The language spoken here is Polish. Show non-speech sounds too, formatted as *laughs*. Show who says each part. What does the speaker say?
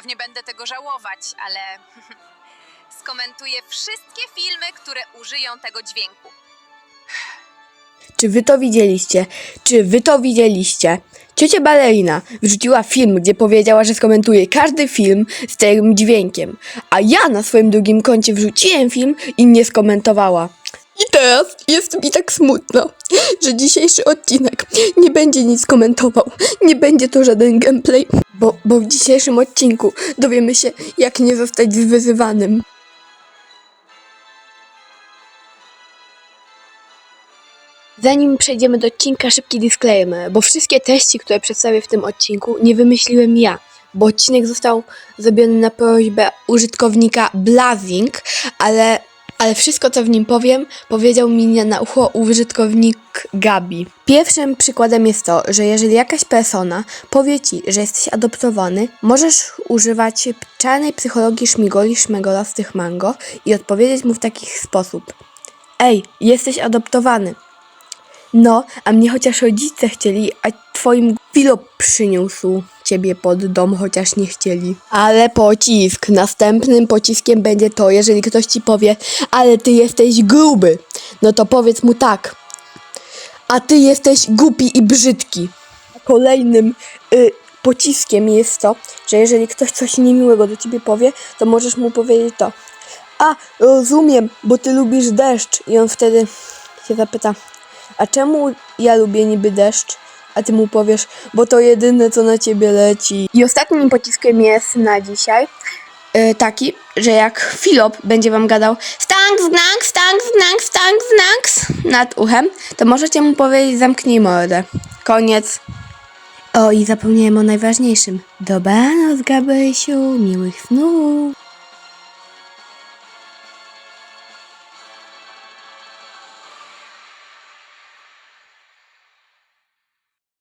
Speaker 1: Pewnie będę tego żałować, ale *laughs* skomentuję wszystkie filmy, które użyją tego dźwięku.
Speaker 2: Czy wy to widzieliście? Czy wy to widzieliście? Ciocia Balerina wrzuciła film, gdzie powiedziała, że skomentuje każdy film z tym dźwiękiem. A ja na swoim drugim koncie wrzuciłem film i nie skomentowała. I teraz jest mi tak smutno, że dzisiejszy odcinek nie będzie nic komentował. Nie będzie to żaden gameplay, bo, bo w dzisiejszym odcinku dowiemy się, jak nie zostać wyzywanym. Zanim przejdziemy do odcinka, szybki disclaimer, bo wszystkie treści, które przedstawię w tym odcinku, nie wymyśliłem ja, bo odcinek został zrobiony na prośbę użytkownika Blazing, ale, ale wszystko, co w nim powiem, powiedział mi na ucho użytkownik Gabi. Pierwszym przykładem jest to, że jeżeli jakaś persona powie ci, że jesteś adoptowany, możesz używać czarnej psychologii szmigoli szmegolastych mango i odpowiedzieć mu w taki sposób. Ej, jesteś adoptowany. No, a mnie chociaż rodzice chcieli, a twoim pilot przyniósł ciebie pod dom, chociaż nie chcieli. Ale pocisk. Następnym pociskiem będzie to, jeżeli ktoś ci powie, ale ty jesteś gruby. No to powiedz mu tak. A ty jesteś głupi i brzydki. Kolejnym y, pociskiem jest to, że jeżeli ktoś coś niemiłego do ciebie powie, to możesz mu powiedzieć to. A, rozumiem, bo ty lubisz deszcz. I on wtedy się zapyta, a czemu ja lubię niby deszcz? A ty mu powiesz, bo to jedyne, co na ciebie leci. I ostatnim pociskiem jest na dzisiaj y, taki, że jak Filop będzie wam gadał stank, znank, stank, znank, stank, znanks nad uchem, to możecie mu powiedzieć zamknij mordę. Koniec. O, i zapomniałem o najważniejszym. Dobranoc, Gabrysiu, miłych snów.